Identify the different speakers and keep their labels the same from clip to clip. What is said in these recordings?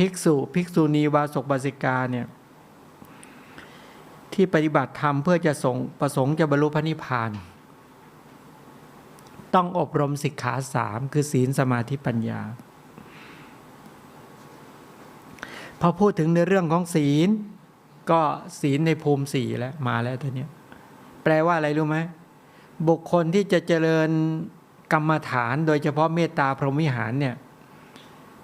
Speaker 1: ภิกษุ ภิกษุณีวาสกบาสิกาเนี่ยที่ปฏิบัติธรรมเพื่อจะส่งประสงค์จะบรรลุพระนิพพาน ต้องอบรมสิกขาสามคือศีลสมาธิปัญญา พอพูดถึงในเรื่องของศีล ก็ศีลในภูมิสี่แล้วมาแล้วตัวเนี้ยแปลว่าอะไรรู้ไหมบุคคลที่จะเจริญกรรมฐานโดยเฉพาะเมตตาพรหมิหารเนี่ย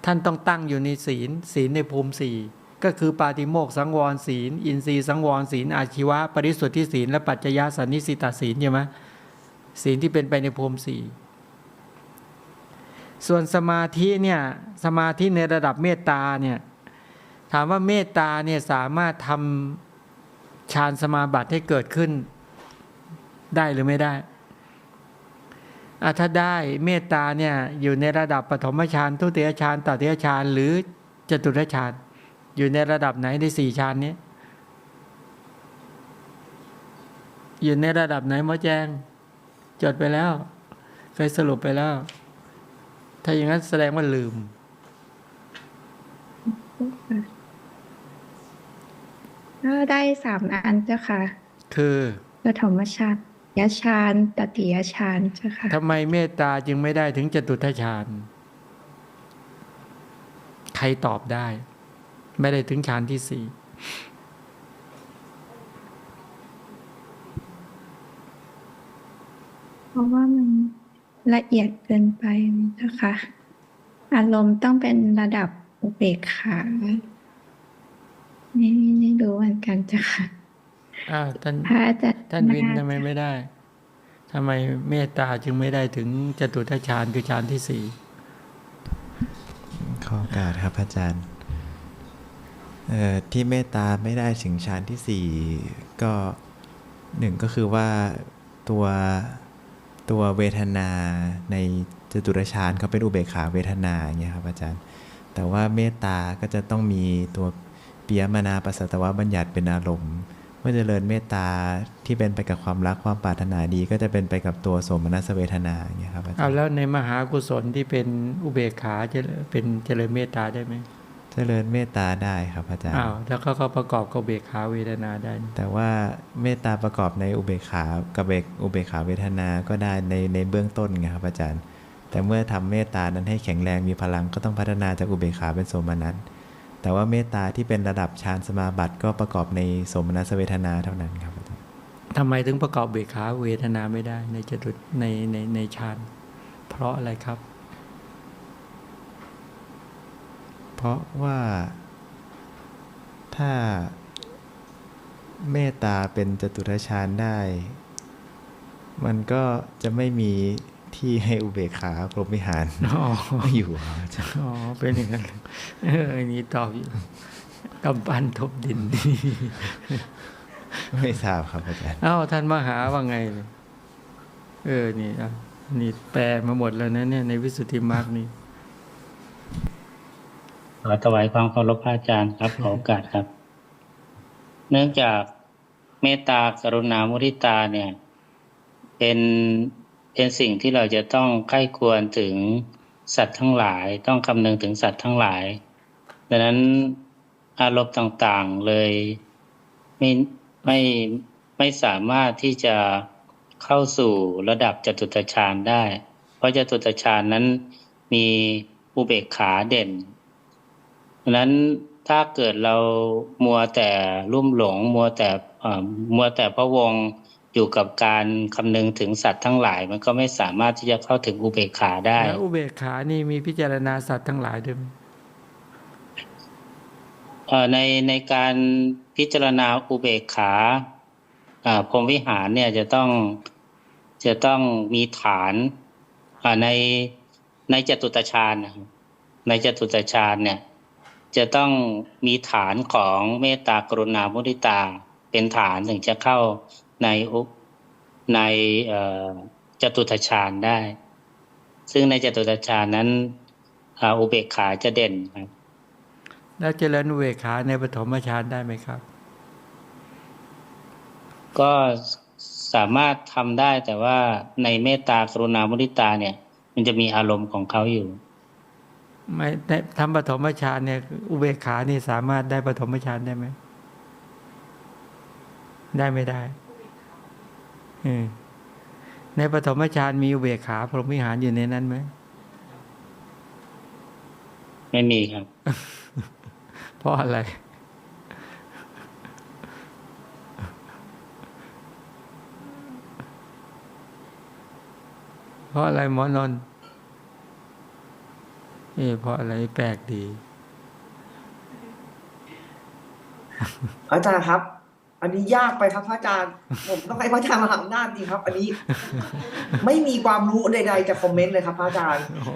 Speaker 1: ท่านต้องตั้งอยู่ในศีล ศีลในภูมิสี่ก็คือปาติโมกข์สังวรศีล อินทรีย์สังวรศีลอาชีวะ ปริสุทธิศีลและปัจจยสันนิสิตาศีลใช่ไหมศีลที่เป็นไปในภูมิสี่ส่วนสมาธิเนี่ยสมาธิในระดับเมตตาเนี่ยถามว่าเมตตาเนี่ยสามารถทำฌานสมาบัติให้เกิดขึ้นได้หรือไม่ได้ ถ้าได้เมตตาเนี่ยอยู่ในระดับปฐมฌานทุติยฌานตติยฌานหรือจตุตฌานอยู่ในระดับไหนในสี่ฌานนี้อยู่ในระดับไหนหมอแจงจดไปแล้ว เคยสรุปไปแล้ว ถ้าอย่างนั้นแสดงว่าลืม
Speaker 2: ก็ได้สามอันเจ้าค่ะ
Speaker 1: คือ
Speaker 2: ปฐมฌาน ยฌานตติยฌานเจ้าค่ะ
Speaker 1: ทำไมเมตตาจึงไม่ได้ถึงจตุทฌานใครตอบได้ ไม่ได้ถึงฌานที่สี่
Speaker 2: เพราะว่ามันละเอียดเกินไปเจ้าค่ะอารมณ์ต้องเป็นระดับอุเบกขาไม่ไม่รู้เหมือนกันเจ้าค่ะ
Speaker 1: อ้าวท่าน
Speaker 2: พระอาจารย์
Speaker 1: ท่านวินทำไมไม่ได้ทำไมเมตตาจึงไม่ได้ถึงจตุทฌานคือฌานที่สี่
Speaker 3: ขอโอกาสครับอาจารย์เอ่อที่เมตตาไม่ได้ถึงฌานที่สี่ก็หนึ่งก็คือว่าตัวตัวเวทนาในจตุรฌานเขาเป็นอุเบกขาเวทนาอย่างเงี้ยครับอาจารย์ แต่ว่าเมตตาก็จะต้องมีตัวปิยมนาปัสสตวบัญญัติเป็นอารมณ์เมื่อเจริญเมตตาที่เป็นไปกับความรักความปรารถนาดี ก็จะเป็นไปกับตัวโสมนัสเวทนาอย่างเงี้ยครับอาจาร
Speaker 1: เอา
Speaker 3: ย์
Speaker 1: แล้วในมหากุศลที่เป็นอุเบกขาจะเป็นเจริญเมตตาได้ไหม
Speaker 3: เจริญเมตตาได้ครับอาจารย์
Speaker 1: อ้าวแล้วก็เขาประกอบกับอุเบกขาเวทนาได้นี่
Speaker 3: แต่ว่าเมตตาประกอบในอุเบกขากับเบกอุเบกขาเวทนาก็ได้ในในเบื้องต้นไงครับอาจารย์ แต่เมื่อทำเมตตานั้นให้แข็งแรงมีพลังก็ต้องพัฒนาจากอุเบกขาเป็นโสมนัส แต่ว่าเมตตาที่เป็นระดับฌานสมาบัติก็ประกอบในโสมนัสเวทนาเท่านั้นครับอาจารย์
Speaker 1: ทำไมถึงประกอบอุเบกขาเวทนาไม่ได้ในจตุในในในฌานเพราะอะไรครับ
Speaker 3: เพราะว่าถ้าเมตตาเป็นจตุทฌานได้ มันก็จะไม่มี ที่ให้อุเบกขาพรหมวิหาร
Speaker 1: อ๋อ
Speaker 3: ไม่อยู่ครับอาจารย์
Speaker 1: อ๋อเป็นอย่างนั้นเอออันนี้ตอบอยู่กำปั้นทบดิน
Speaker 3: ไม่ทราบครับอาจารย์
Speaker 1: เอ้าท่านมหาว่าไงเลยเออนี่อะนี่แปลมาหมดแล้วนะเนี่ยในวิสุทธิมรรคนี่
Speaker 4: ขอถวายความเคารพพระอาจารย์ครับขอโอกาสครับ เนื่องจากเมตตากรุณามุทิตาเนี่ย เป็น เป็นสิ่งที่เราจะต้องใคร่ควรถึงสัตว์ทั้งหลาย ต้องคำนึงถึงสัตว์ทั้งหลาย ดังนั้นอารมณ์ต่างๆเลยไม่ไม่ไม่สามารถที่จะเข้าสู่ระดับจตุตฌานได้ เพราะจตุตฌานนั้นมีอุเบกขาเด่นดังนั้นถ้าเกิดเรามัวแต่รุ่มหลง มัวแต่อ่อมัวแต่พะวง อยู่กับการคำนึงถึงสัตว์ทั้งหลาย มันก็ไม่สามารถที่จะเข้าถึงอุเบกขาได้
Speaker 1: แล้วอุเบกขานี่มีพิจารณาสัตว์ทั้งหลายด้วยไหม
Speaker 4: เอ่อในในการพิจารณาอุเบกขาอ่าพรหมวิหารเนี่ยจะต้องจะต้องมีฐานอ่าในในจตุตฌานนะครับในจตุตฌานเนี่ยจะต้องมีฐานของเมตตากรุณามุทิตาเป็นฐานถึงจะเข้า ในอุในเอ่อจตุตฌานได้ ซึ่งในจตุตฌานนั้นอ่าอุเบกขาจะเด่นครับ
Speaker 1: แล้วเจริญอุเบกขาในปฐมฌานได้ไหมครับ
Speaker 4: ก็สามารถทำได้แต่ว่าในเมตตากรุณามุทิตาเนี่ย มันจะมีอารมณ์ของเขาอยู่
Speaker 1: ไม่ได้ทำปฐมฌานเนี่ย อุเบกขานี่สามารถได้ปฐมฌานได้ไหม ได้ไม่ได้เออ ในปฐมฌานมีอุเบกขาพรหมวิหารอยู่ในนั้นไหม
Speaker 4: ไม่มีครับ
Speaker 1: เพราะอะไร เพราะอะไรหมอนนท์เอ๊ะเพราะอะไรแปลกดี
Speaker 5: อาจารย์ครับ อันนี้ยากไปครับพระอาจารย์ ผมต้องให้พระอาจารย์มาทำหน้าจริงครับ อันนี้ ไม่มีความรู้ใดๆจะคอมเมนต์เลยครับพระอาจารย์
Speaker 1: โอ้โห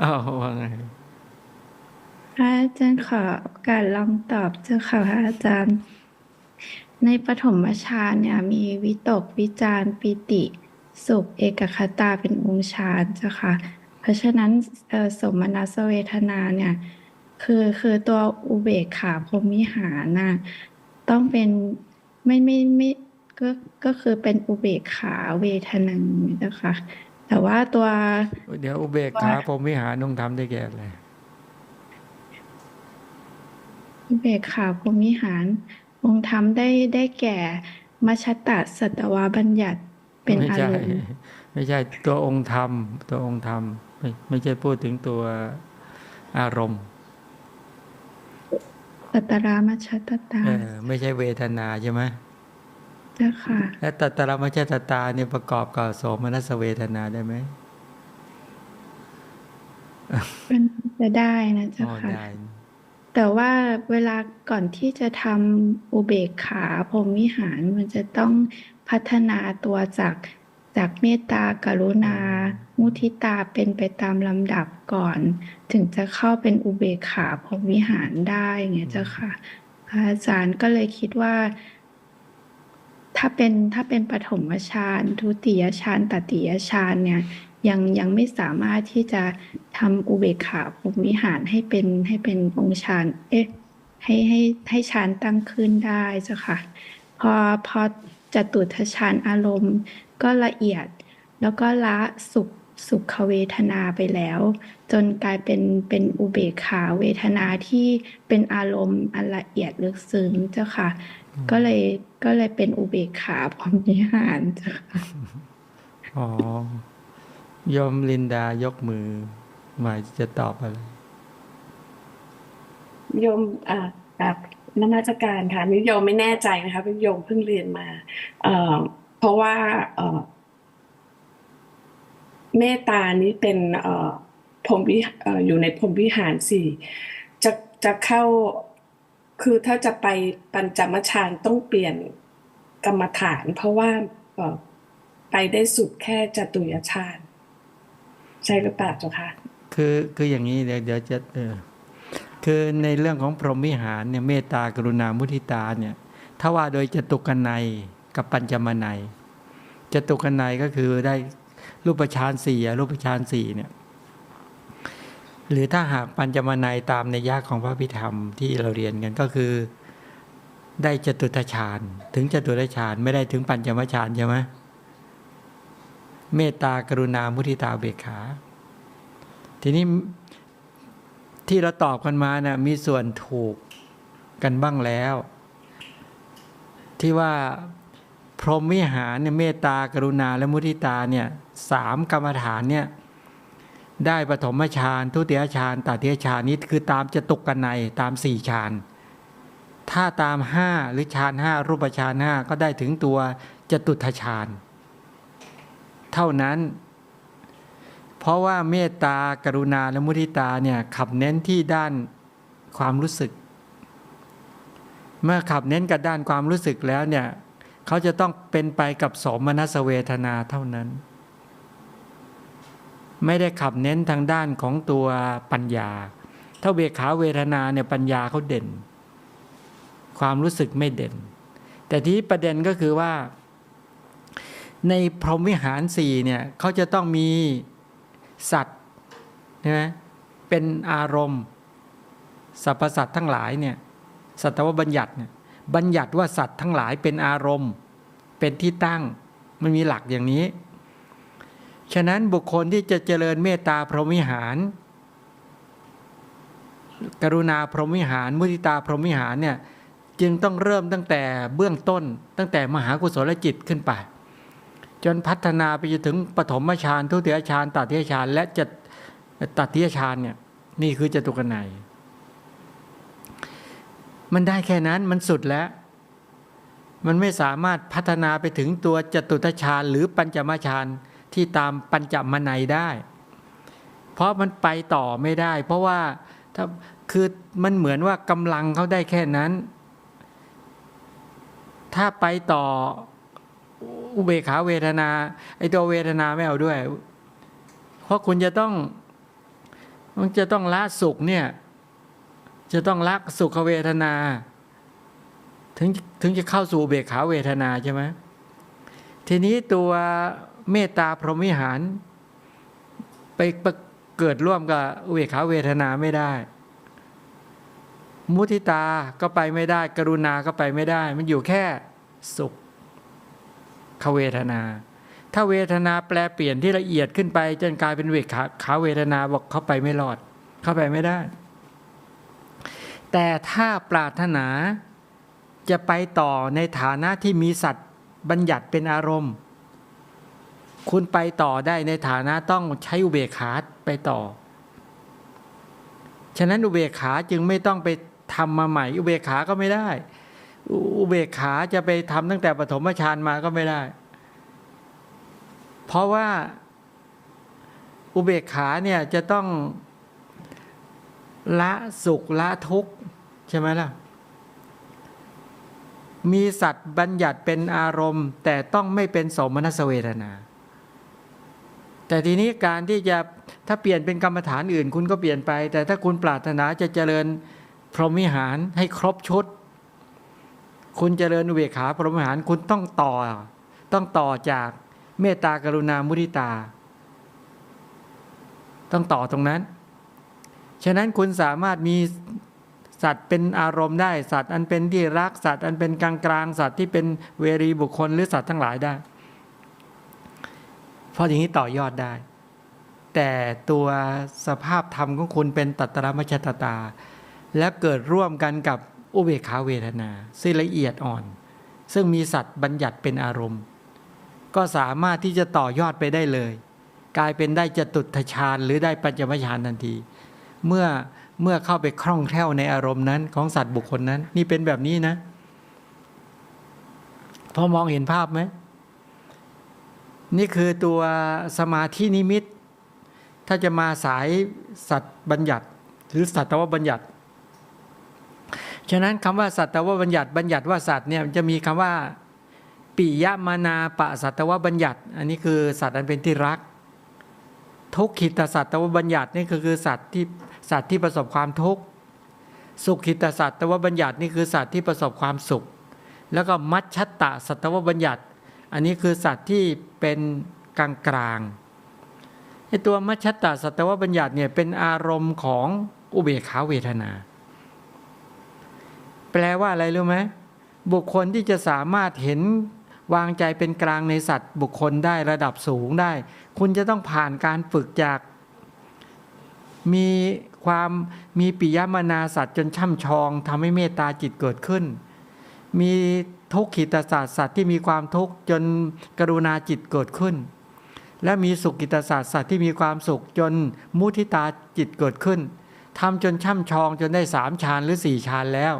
Speaker 1: อ้าวว่าไง
Speaker 2: พระอาจารย์ขอโอกาสลองตอบเจ้าค่ะพระอาจารย์ ในปฐมฌานเนี่ยมีวิตกวิจารปิติ สุขเอกคตาเป็นองค์ฌานเจ้าค่ะ เพราะฉะนั้นเอ่อสมนัสเวทนาเนี่ย คือคือตัวอุเบกขาพรหมวิหารน่ะต้องเป็นไม่ไม่ไม่ก็ก็คือเป็นอุเบกขาเวทนังนะคะ แต่ว่าตัว
Speaker 1: เดี๋ยวอุเบกขาพรหมวิหารต้องทำได้แก่อะไร
Speaker 2: อุเบกขาพรหมวิหาร องค์ธรรมได้ได้แก่มัชตตสัตวาบัญญัติเป็น
Speaker 1: ไม่
Speaker 2: อา
Speaker 1: ใช่
Speaker 2: รมณ์
Speaker 1: ไม่ใช่ตัวองค์ธรรม ตัวองค์ธรรม ไม่ไม่ใช่พูดถึงตัวอารมณ์
Speaker 2: สั ตตรามัชตตา
Speaker 1: เออไม่ใช่เวทนาใช่ไหม
Speaker 2: เจ้าค่ะ
Speaker 1: และตัตระมัชตตาเนี่ยประกอบกับโสมนัสเวทนาได้ไหม
Speaker 2: เป็นจะได้นะเจ้า
Speaker 1: อ๋อ
Speaker 2: ค่ะ
Speaker 1: ได้
Speaker 2: แต่ว่าเวลาก่อนที่จะทำอุเบกขาพรหมวิหารมันจะต้องพัฒนาตัวจาก จากเมตตากรุณา มุทิตาเป็นไปตามลำดับก่อน ถึงจะเข้าเป็นอุเบกขาพรหมวิหารได้อย่างเงี้ยเจ้าค่ะพระอาจารย์ก็เลยคิดว่า ถ้าเป็นถ้าเป็นปฐมฌานทุติยฌานตติยฌานเนี่ยยังยังไม่สามารถที่จะทำอุเบกขาพรหมวิหารให้เป็นให้เป็นองค์ฌานเอ๊ะให้ให้ให้ฌานตั้งขึ้นได้เจ้าค่ะ พอพอจตุทฌานอารมณ์ ก็ละเอียด แล้วก็ละสุขสุขเวทนาไปแล้ว จนกลายเป็นเป็นอุเบกขาเวทนาที่เป็นอารมณ์อันละเอียดลึกซึ้งเจ้าค่ะ ก็เลยก็เลยเป็นอุเบกขาพรหมวิหารเจ้าค่ะ
Speaker 1: อ๋อโยมลินดายกมือ หมายจะตอบอะไร
Speaker 6: โยมอ่าแบบนมัสการค่ะนิโยมไม่แน่ใจนะคะเป็นโยมเพิ่งเรียนมา เอ่อเพ ราะว่าเมตตานี้เป็นพรมวิอยู่ในพรมวิหารสี่จะจะเข้าคือถ้าจะไปปัญจมฌานต้องเปลี่ยนกรรมฐาน เพราะว่าไปได้สุดแค่จตุยฌานใช่หรือเปล่าเจ้าคะ
Speaker 1: คือคืออย่างนี้เดี๋ยวเดี๋ยวจะเออคือในเรื่องของพรหมวิหารเนี่ยเมตตากรุณามุทิตาเนี่ยถ้าว่าโดยจตุกันนัย กับปัญจมนัยจตุกันนัยก็คือได้รูปฌานสี่รูปฌานสี่เนี่ยหรือถ้าหากปัญจมนัยตามในยากของพระพิธรรมที่เราเรียนกันก็คือได้จตุตฌานถึงจตุตฌานไม่ได้ถึงปัญจมฌานใช่ไหมเมตตากรุณามุทิตาเบกขา ทีนี้ที่เราตอบกันมานะ่ะมีส่วนถูกกันบ้างแล้ว ที่ว่า พรหมวิหารเนี่ยเมตตากรุณาและมุทิตาเนี่ยสามกรรมฐานเนี่ยได้ปฐมฌานทุติยฌานตติยฌานนี้คือตามจะตกกันในตามสี่ฌานถ้าตามห้าหรือฌานห้ารูปฌานห้าก็ได้ถึงตัวจตุทฌานเท่านั้น เพราะว่าเมตตากรุณาและมุทิตาเนี่ยขับเน้นที่ด้านความรู้สึก เมื่อขับเน้นกับด้านความรู้สึกแล้วเนี่ย เขาจะต้องเป็นไปกับสมนัสเวทนาเท่านั้น ไม่ได้ขับเน้นทางด้านของตัวปัญญา ถ้าเวขาเวทนาเนี่ยปัญญาเขาเด่น ความรู้สึกไม่เด่น แต่ที่ประเด็นก็คือว่า ในพรหมวิหารสี่เนี่ยเขาจะต้องมีสัตว์ใช่ไหมเป็นอารมณ์สรรพสัตว์ทั้งหลายเนี่ยสัตวบัญญัติเนี่ย บัญญัติว่าสัตว์ทั้งหลายเป็นอารมณ์ เป็นที่ตั้งมันมีหลักอย่างนี้ ฉะนั้นบุคคลที่จะเจริญเมตตาพรหมวิหาร กรุณาพรหมวิหาร มุทิตาพรหมวิหารเนี่ยจึงต้องเริ่มตั้งแต่เบื้องต้น ตั้งแต่มหากุศลจิตขึ้นไป จนพัฒนาไปจนถึงปฐมฌานทุติยฌานตัติยฌานและจะตติยฌานเนี่ยนี่คือจตุกนัย มันได้แค่นั้นมันสุดแล้ว มันไม่สามารถพัฒนาไปถึงตัวจตุตฌานหรือปัญจมฌานที่ตามปัญจมนัยได้ เพราะมันไปต่อไม่ได้ เพราะว่าถ้าคือมันเหมือนว่ากำลังเขาได้แค่นั้น ถ้าไปต่ออุเบขาเวทนาไอตัวเวทนาไม่เอาด้วย เพราะคุณจะต้องมันจะต้องละสุขเนี่ย จะต้องละสุขเวทนา ถึงถึงจะเข้าสู่เบกขาเวทนาใช่ไหมทีนี้ตัวเมตตาพรหมิหาร ไปปเกิดร่วมกับเบกขาเวทนาไม่ได้ มุทิตาก็ไปไม่ได้ กรุณาก็ไปไม่ได้ มันอยู่แค่สุขขเวทนา ถ้าเวทนาแปลเปลี่ยนที่ละเอียดขึ้นไป จนกลายเป็นเวขาขาเวทนาบอกเข้าไปไม่รอด เข้าไปไม่ได้ แต่ถ้าปรารถนาจะไปต่อในฐานะที่มีสัตว์บัญญัติเป็นอารมณ์ คุณไปต่อได้ในฐานะต้องใช้อุเบกขาไปต่อ ฉะนั้นอุเบกขาจึงไม่ต้องไปทำมาใหม่ อุเบกขาก็ไม่ได้ อุเบกขาจะไปทำตั้งแต่ปฐมฌานมาก็ไม่ได้ เพราะว่าอุเบกขาเนี่ยจะต้องละสุขละทุกข์ ใช่ไหมล่ะ มีสัตว์บัญญัติเป็นอารมณ์ แต่ต้องไม่เป็นสมนัสเวทนา แต่ทีนี้การที่จะถ้าเปลี่ยนเป็นกรรมฐานอื่น คุณก็เปลี่ยนไป แต่ถ้าคุณปรารถนาจะเจริญพรหมิหารให้ครบชุด คุณเจริญอุเบกขาพรหมิหารคุณต้องต่อ ต้องต่อจากเมตตากรุณามุทิตา ต้องต่อตรงนั้น ฉะนั้นคุณสามารถมี สัตว์เป็นอารมณ์ได้ สัตว์อันเป็นที่รักสัตว์อันเป็นกลางกลางสัตว์ที่เป็นเวรีบุคคลหรือสัตว์ทั้งหลายได้ เพราะอย่างนี้ต่อยอดได้ แต่ตัวสภาพธรรมของคุณเป็นตัตรมชตตา และเกิดร่วมกันกับอุเบกขาเวทนาซึ่งละเอียดอ่อน ซึ่งมีสัตว์บัญญัติเป็นอารมณ์ ก็สามารถที่จะต่อยอดไปได้เลย กลายเป็นได้จตุตฌานหรือได้ปัญจมฌานทันที เมื่อ เมื่อเข้าไปคล่องแคล่วในอารมณ์นั้นของสัตว์บุคคลนั้น นี่เป็นแบบนี้นะ พอมองเห็นภาพไหม นี่คือตัวสมาธินิมิต ถ้าจะมาสายสัตว์บัญญัติ หรือสัตวบัญญัติ ฉะนั้นคำว่าสัตวบัญญัติ บัญญัติว่าสัตว์เนี่ยจะมีคำว่าปิยมานาปะสัตวบัญญัติ อันนี้คือสัตว์อันเป็นที่รัก ทุกขิตสัตวบัญญัตินี่คือคือสัตว์ที่ สัตว์ที่ประสบความทุกข์สุขิตสัตว์ตวบัญญัตินี่คือสัตว์ที่ประสบความสุข แล้วก็มัชชัตตะสัตวบัญญัติ อันนี้คือสัตว์ที่เป็นกลางกลางไอตัวมัชชัตตะสัตวบัญญัติเนี่ยเป็นอารมณ์ของอุเบกขาเวทนา แปลว่าอะไรรู้ไหมบุคคลที่จะสามารถเห็นวางใจเป็นกลางในสัตว์บุคคลได้ระดับสูงได้ คุณจะต้องผ่านการฝึกจาก มีความมีปิยมนาสัตว์จนช่ำชองทำให้เมตตาจิตเกิดขึ้น มีทุกขิตศาสตร์สัตว์ที่มีความทุกข์จนกรุณาจิตเกิดขึ้น และมีสุขิตศาสตร์สัตว์ที่มีความสุขจนมุทิตาจิตเกิดขึ้นทำจนช่ำชองจนได้สามฌานหรือสี่ฌานแล้ว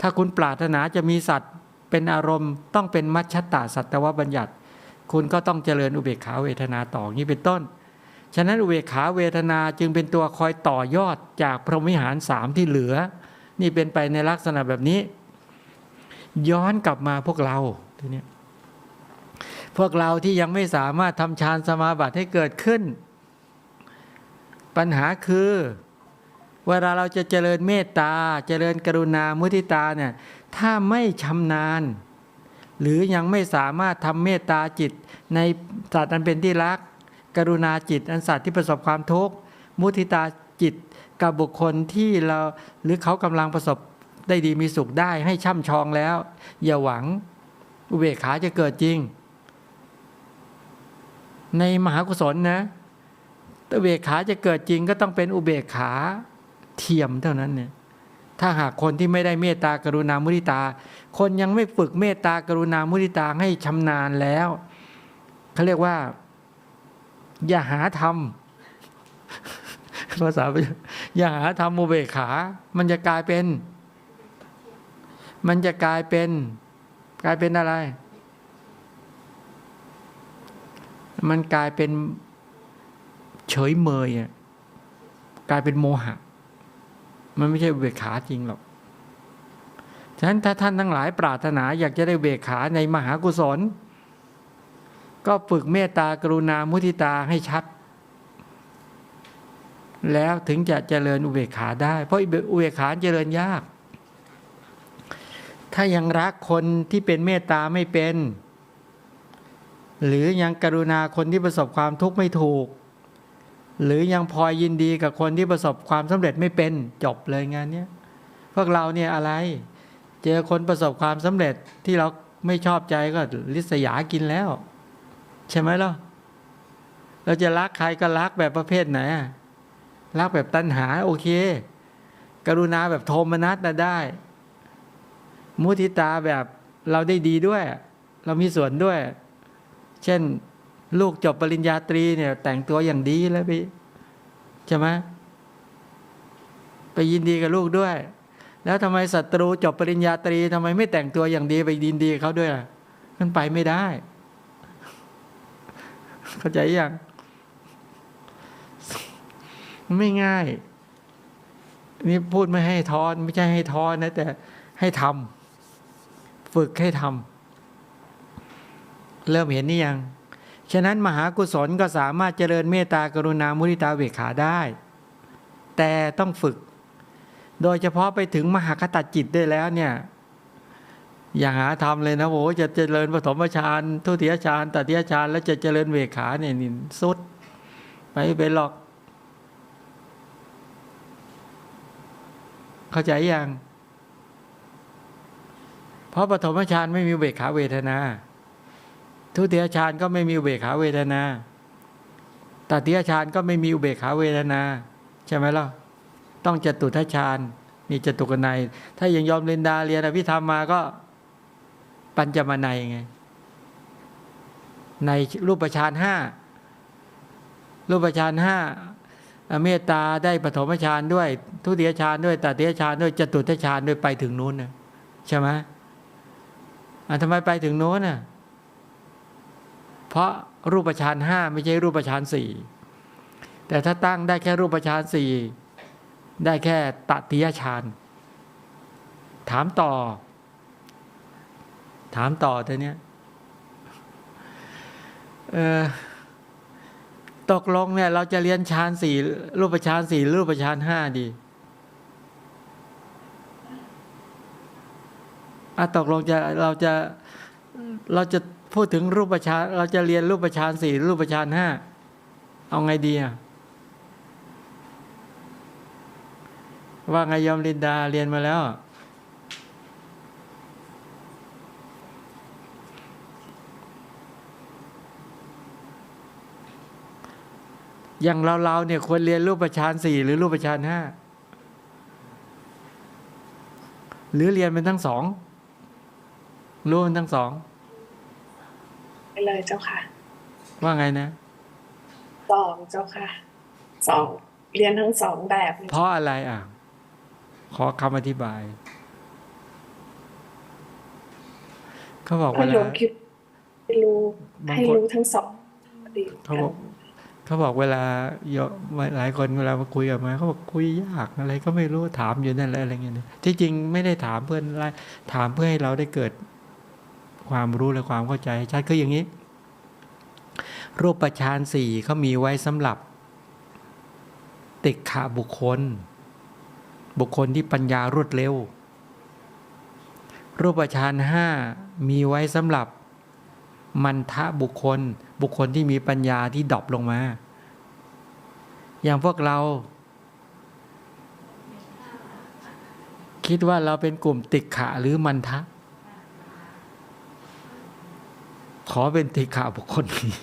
Speaker 1: ถ้าคุณปรารถนาจะมีสัตว์เป็นอารมณ์ต้องเป็นมัชชตาสัตวบัญญัติ คุณก็ต้องเจริญอุเบกขาเวทนาต่ออนี้เป็นต้น ฉะนั้นอุเบกขาเวทนาจึงเป็นตัวคอยต่อยอดจากพรหมิหารสามที่เหลือ นี่เป็นไปในลักษณะแบบนี้ ย้อนกลับมาพวกเราทีนี้พวกเราที่ยังไม่สามารถทำฌานสมาบัติให้เกิดขึ้น ปัญหาคือเวลาเราจะเจริญเมตตา เจริญกรุณามุทิตาเนี่ยถ้าไม่ชำนาญ หรือยังไม่สามารถทำเมตตาจิตในสัตว์อันเป็นที่รัก กรุณาจิต อันสัตว์ที่ประสบความทุกข์มุทิตาจิตกับบุคคลที่เราหรือเขากำลังประสบได้ดีมีสุขได้ให้ช่ำชองแล้ว อย่าหวังอุเบกขาจะเกิดจริง ในมหากุศลนะอุเบกขาจะเกิดจริงก็ต้องเป็นอุเบกขาเทียมเท่านั้นเนี่ยถ้าหากคนที่ไม่ได้เมตตากรุณามุทิตา คนยังไม่ฝึกเมตตากรุณามุทิตาให้ชำนาญแล้วเขาเรียกว่า อย่าหาทำภาษาอย่าหาทำอุเบขา มันจะกลายเป็น มันจะกลายเป็น กลายเป็นอะไร มันกลายเป็นเฉยเมยอะกลายเป็นโมหะ มันไม่ใช่เบกขาจริงหรอกฉะนั้นถ้าท่านทั้งหลายปรารถนาอยากจะได้เบกขาในมหากุศล ก็ฝึกเมตตากรุณามุทิตาให้ชัด แล้วถึงจะเจริญอุเบกขาได้ เพราะอุเบกขาเจริญยาก ถ้ายังรักคนที่เป็นเมตตาไม่เป็น หรือยังกรุณาคนที่ประสบความทุกข์ไม่ถูก หรือยังพอยยินดีกับคนที่ประสบความสำเร็จไม่เป็นจบเลยงานนี้พวกเราเนี่ยอะไร เจอคนประสบความสำเร็จที่เราไม่ชอบใจก็ลิษยากินแล้ว ใช่ไหมล่ะเราจะรักใครก็รักแบบประเภทไหนรักแบบตัณหา โอเค กรุณาแบบโทมนัสนะได้ มุทิตาแบบเราได้ดีด้วย เรามีส่วนด้วย เช่น ลูกจบปริญญาตรีเนี่ย แต่งตัวอย่างดีแล้วไปใช่ไหมไปยินดีกับลูกด้วย แล้วทำไมศัตรูจบปริญญาตรีทำไมไม่แต่งตัวอย่างดีไปยินดีเขาด้วยล่ะมันไปไม่ได้ เข้าใจยังไม่ง่าย นี่พูดไม่ให้ทอนไม่ใช่ให้ทอนนะ แต่ให้ทำฝึกให้ทำเริ่มเห็นนี่ยัง ฉะนั้นมหากุศลก็สามารถเจริญเมตตากรุณามุทิตาเวขาได้ แต่ต้องฝึก โดยเฉพาะไปถึงมหาคตจิตได้แล้วเนี่ย อย่าหาทำเลยนะโอ้จะเจริญปฐมฌานทุติยฌานตติยฌานแล้วจะเจริญเวขาเนี่ยนี่สุดไปไม่เป็นหรอก เข้าใจยัง เพราะปฐมฌานไม่มีเวขาเวทนา ทุติยฌานก็ไม่มีเบกขาเวทนาตติยฌานก็ไม่มีอุเบกขาเวทนา ใช่ไหมล่ะต้องจตุทัชฌานนี่จตุกนัยถ้ายังยอมเรียนดาเรียนอภิธรรมมาก็ ปัญจมานัยไง ในรูปฌานห้ารูปฌานห้าเมตตาได้ปฐมฌานด้วย ทุติยฌานด้วยตติยฌานด้วยจตุทัชฌานด้วยไปถึงนู้นนะใช่ไหมอะทำไมไปถึงโน้นน่ะ เพราะรูปฌานห้าไม่ใช่รูปฌานสี่แต่ถ้าตั้งได้แค่รูปฌานสี่ได้แค่ตติยฌาน ถามต่อ ถามต่อเธอเนี้ยตกลงเนี่ย เราจะเรียนฌานสี่รูปฌานสี่รูปฌานห้าดีอะตกลงจะเราจะเราจะพูดถึงรูปฌานเราจะเรียนรูปฌานสี่รูปฌานห้าเอาไงดีอะว่าไงยอมลินดาเรียนมาแล้ว อย่างเราเราเนี่ยควรเรียนรูปฌานสี่หรือรูปฌานห้าหรือเรียนเป็นทั้งสองรู้มันทั้งสอง
Speaker 6: ไปเลยเจ้าค่ะ
Speaker 3: ว่าไงนะ
Speaker 6: สองเจ้าค่ะสองเรียนทั้งสองแบบเลย
Speaker 1: เพราะอะไรอะ ขอคำอธิบายเขาบอก
Speaker 6: ถ้า
Speaker 1: เว
Speaker 6: โย
Speaker 1: ลาม
Speaker 6: คิดให้รู้
Speaker 1: บาง
Speaker 6: ให้
Speaker 1: คน
Speaker 6: รู้ทั้งสองดี
Speaker 1: เขาบอก เขาบอกเวลาโยหลายคนเวลามาคุยกับมาเขาบอกคุยยากอะไรก็ไม่รู้ถามอยู่นั่นแหละอะไรเงี้ยที่จริงไม่ได้ถามเพื่อนอะไรถามเพื่อให้เราได้เกิดความรู้และความเข้าใจชัดคืออย่างนี้ รูปฌานสี่เขามีไว้สำหรับ ติกขาบุคคล บุคคลที่ปัญญารวดเร็ว รูปฌานห้ามีไว้สำหรับมันทะบุคคล บุคคลที่มีปัญญาที่ดรอปลงมา อย่างพวกเรา คิดว่าเราเป็นกลุ่มติกขะหรือมันทะ ขอเป็นติกขะบุคคลนี้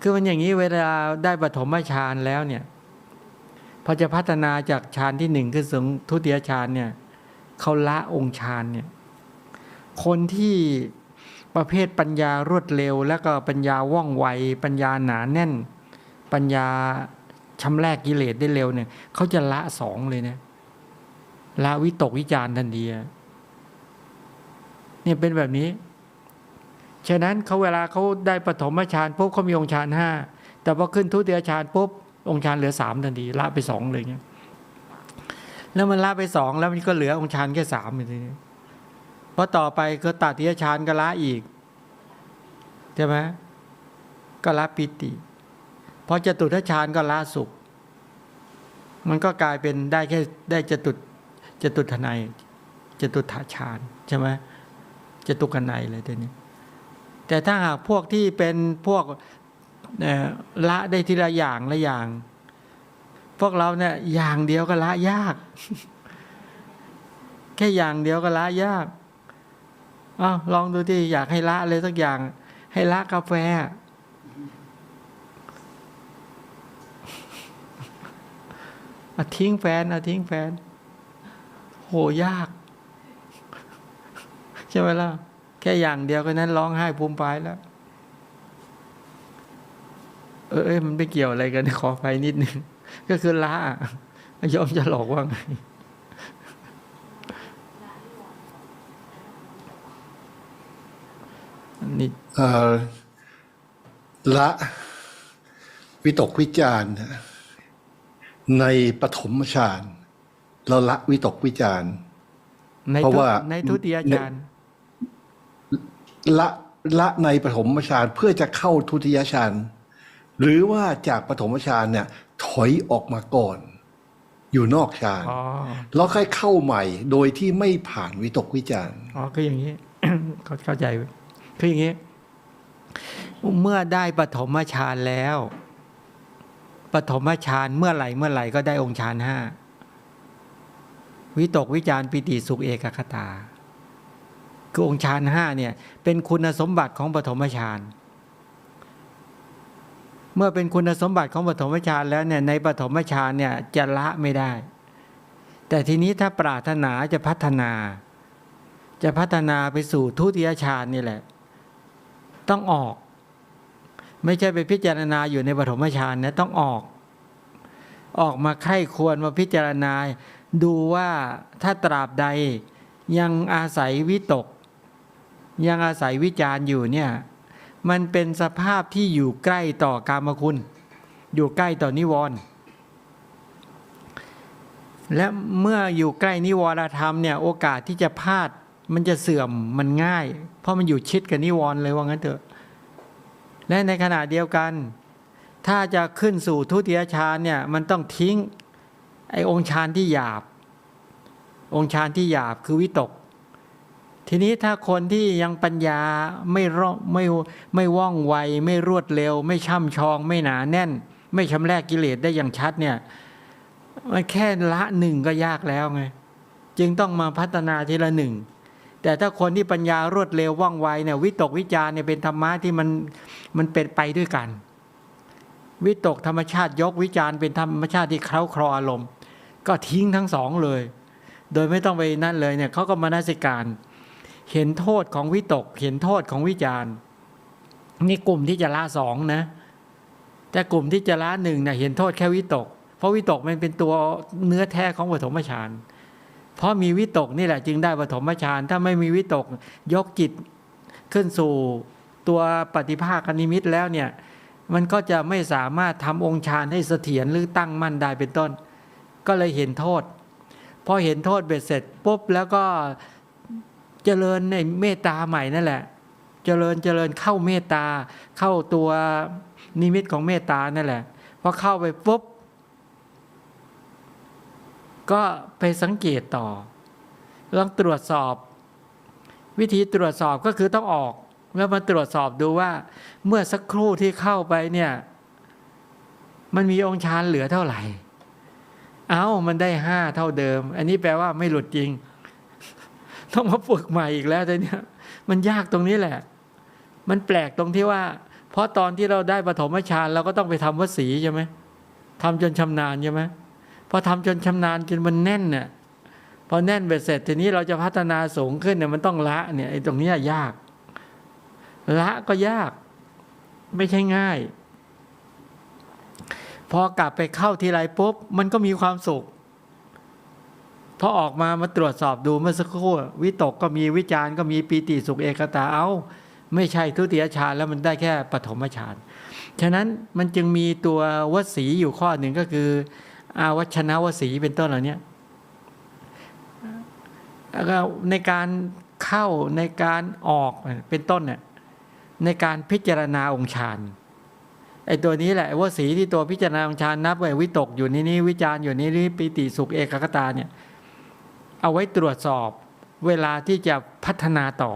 Speaker 1: คือมันอย่างนี้เวลาได้ปฐมฌานแล้วเนี่ยพอจะพัฒนาจากฌานที่หนึ่งขึ้นสู่ทุติยฌานเนี่ยเขาละองค์ฌานเนี่ย คนที่ ประเภทปัญญารวดเร็ว แล้วก็ปัญญาว่องไว ปัญญาหนาแน่น ปัญญาชำแรกกิเลสได้เร็วเนี่ยเขาจะละสองเลยนะละวิตกวิจารณ์ทันทีเนี่ยเป็นแบบนี้ ฉะนั้นเขาเวลาเขาได้ปฐมฌานปุ๊บเขามีองค์ฌานห้าแต่พอขึ้นทุติยฌานปุ๊บองค์ฌานเหลือสามทันทีละไปสองเลยเงี้ยแล้วมันละไปสองแล้วมันก็เหลือองค์ฌานแค่สามทีนี้ เพราะต่อไปก็ตัดติยฌานก็ละอีกใช่ไหมก็ละปิติพอจตุทชฌานก็ละสุข มันก็กลายเป็นได้แค่ได้จตุจตุทนายจตุถาฌานใช่ไหมจตุกนัยเลยตัวนี้แต่ถ้าหากพวกที่เป็นพวกละได้ทีละอย่างละอย่าง พวกเราเนี่ยอย่างเดียวก็ละยาก แค่อย่างเดียวก็ละยาก อ้าวลองดูที่อยากให้ละอะไรสักอย่าง ให้ละกาแฟอะทิ้งแฟนอะทิ้งแฟน โหยาก ใช่ไหมล่ะ แค่อย่างเดียวก็นั้นร้องไห้ภูมิปายแล้ว เออเอ้ยมันไม่เกี่ยวอะไรกันขอไฟนิดนึง ก็คือละอะยอมจะหลอกว่าไง อันนี้
Speaker 7: เอ่อ ละวิตกวิจารณ์ในปฐมฌานเราละวิตกวิจารณ์
Speaker 1: ใน
Speaker 7: เพราะ
Speaker 1: ทุ
Speaker 7: ว่า
Speaker 1: ในทุติยฌาน
Speaker 7: ละละในปฐมฌานเพื่อจะเข้าทุติยฌานหรือว่าจากปฐมฌานเนี่ย ถอยออกมาก่อน อยู่นอกฌาน
Speaker 1: อ๋อ
Speaker 7: แล้วค่อยเข้าใหม่โดยที่ไม่ผ่านวิตกวิจารณ์
Speaker 1: อ๋อคืออย่างนี้เขาเข้าใจเว้ย คืออย่างนี้ เมื่อได้ปฐมฌานแล้วปฐมฌานเมื่อไหร่เมื่อไหร่ก็ได้องค์ฌานห้าวิตกวิจารปิติสุขเอกคตา คือองค์ฌานห้าเนี่ยเป็นคุณสมบัติของปฐมฌานเมื่อเป็นคุณสมบัติของปฐมฌานแล้วเนี่ยในปฐมฌานเนี่ยจะละไม่ได้ แต่ทีนี้ถ้าปรารถนาจะพัฒนา จะพัฒนาไปสู่ทุติยฌานนี่แหละ ต้องออก ไม่ใช่ไปพิจารณาอยู่ในปฐมฌานนะต้องออก ออกมาใคร่ควรมาพิจารณา ดูว่าถ้าตราบใดยังอาศัยวิตก ยังอาศัยวิจารณ์อยู่เนี่ยมันเป็นสภาพที่อยู่ใกล้ต่อกามคุณ อยู่ใกล้ต่อนิวรณ์และเมื่ออยู่ใกล้นิวรธรรมเนี่ยโอกาสที่จะพลาด มันจะเสื่อมมันง่าย เพราะมันอยู่ชิดกับนิวรณ์เลยว่างั้นเถอะ และในขณะเดียวกัน ถ้าจะขึ้นสู่ทุติยฌานเนี่ยมันต้องทิ้งไอ้องค์ฌานที่หยาบ องค์ฌานที่หยาบคือวิตก ทีนี้ถ้าคนที่ยังปัญญาไม่ร่อไม่ไม่ว่องไว ไม่รวดเร็ว ไม่ช่ำชอง ไม่หนาแน่น ไม่ชำแรกกิเลสได้อย่างชัดเนี่ยมันแค่ละหนึ่งก็ยากแล้วไงจึงต้องมาพัฒนาทีละหนึ่ง แต่ถ้าคนที่ปัญญารวดเร็วว่องไวเนี่ยวิตกวิจารเนี่ยเป็นธรรมะที่มันมันเป็นไปด้วยกัน วิตกธรรมชาติยกวิจารเป็นธรรมชาติที่เคล้าคลออารมณ์ ก็ทิ้งทั้งสองเลย โดยไม่ต้องไปนั่นเลยเนี่ยเขาก็มานาสิการ เห็นโทษของวิตก เห็นโทษของวิจารนี่กลุ่มที่จะละสองนะแต่กลุ่มที่จะละหนึ่งเนี่ยเห็นโทษแค่วิตก เพราะวิตกมันเป็นตัวเนื้อแท้ของปฐมฌานเพราะมีวิตกนี่แหละจึงได้ปฐมฌานถ้าไม่มีวิตกยกจิตขึ้นสู่ตัวปฏิภาคนิมิตแล้วเนี่ยมันก็จะไม่สามารถทำองค์ฌานให้เสถียรหรือตั้งมั่นได้เป็นต้น ก็เลยเห็นโทษพอเห็นโทษเบ็ดเสร็จปุ๊บแล้วก็เจริญในเมตตาใหม่นั่นแหละ เจริญเจริญเข้าเมตตาเข้าตัวนิมิตของเมตตานั่นแหละพอเข้าไปปุ๊บ ก็ไปสังเกตต่อ ลองตรวจสอบ วิธีตรวจสอบก็คือต้องออกแล้วมาตรวจสอบดูว่าเมื่อสักครู่ที่เข้าไปเนี่ย มันมีองค์ฌานเหลือเท่าไหร่ เอา้ามันได้ห้าเท่าเดิม อันนี้แปลว่าไม่หลุดจริง ต้องมาฝึกใหม่อีกแล้วแต่เนี่ย มันยากตรงนี้แหละ มันแปลกตรงที่ว่า เพราะตอนที่เราได้ปฐมฌานเราก็ต้องไปทำวสีใช่ไหมทำจนชำนาญใช่ไหม พอทำจนชำนาญจนมันแน่นเนี่ยพอแน่นเบ็ดเสร็จทีนี้เราจะพัฒนาสูงขึ้นเนี่ยมันต้องละเนี่ยไอ้ตรงนี้ยาก ละก็ยาก ไม่ใช่ง่าย พอกลับไปเข้าทีไรปุ๊บมันก็มีความสุขพอออกมามาตรวจสอบดูเมื่อสักครู่วิตกก็มีวิจารณ์ก็มีปีติสุขเอกตาเอ้า ไม่ใช่ทุติยฌานแล้วมันได้แค่ปฐมฌานฉะนั้นมันจึงมีตัววสีอยู่ข้อหนึ่งก็คือ อาวัชนะวสีเป็นต้นเหล่านี้แล้วก็ในการเข้าในการออกเป็นต้นเนี่ยในการพิจารณาองค์ฌานไอ้ตัวนี้แหละวสีที่ตัวพิจารณาองค์ฌานนับไว้วิตกอยู่ในนี้วิจารอยู่ในนี้ปีติสุขเอกคตาเนี่ยเอาไว้ตรวจสอบเวลาที่จะพัฒนาต่อ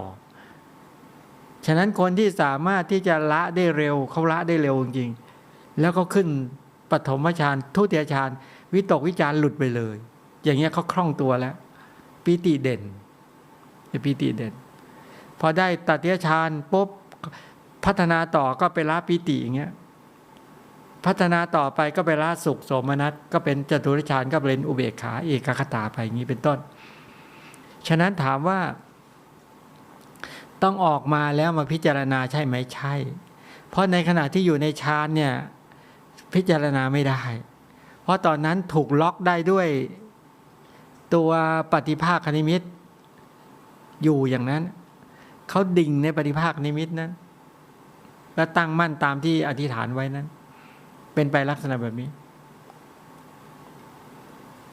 Speaker 1: ฉะนั้นคนที่สามารถที่จะละได้เร็วเขาละได้เร็วจริง แล้วก็ขึ้น ปฐมฌานทุติยฌานวิตกวิจารหลุดไปเลย อย่างเงี้ยเขาคล่องตัวแล้วปีติเด่นปีติเด่น พอได้ตติยฌานปุ๊บพัฒนาต่อก็ไปละปีติอย่างเงี้ยพัฒนาต่อไปก็ไปละสุขโสมนัสก็เป็นจตุรฌานก็เป็นอุเบกขาเอกคตาไปอย่างนี้เป็นต้น ฉะนั้นถามว่า ต้องออกมาแล้วมาพิจารณาใช่ไหมใช่ เพราะในขณะที่อยู่ในฌานเนี่ย พิจารณาไม่ได้ เพราะตอนนั้นถูกล็อกได้ด้วยตัวปฏิภาคนิมิตอยู่อย่างนั้น เขาดิ่งในปฏิภาคนิมิตนั้น และตั้งมั่นตามที่อธิษฐานไว้นั้น เป็นไปลักษณะแบบนี้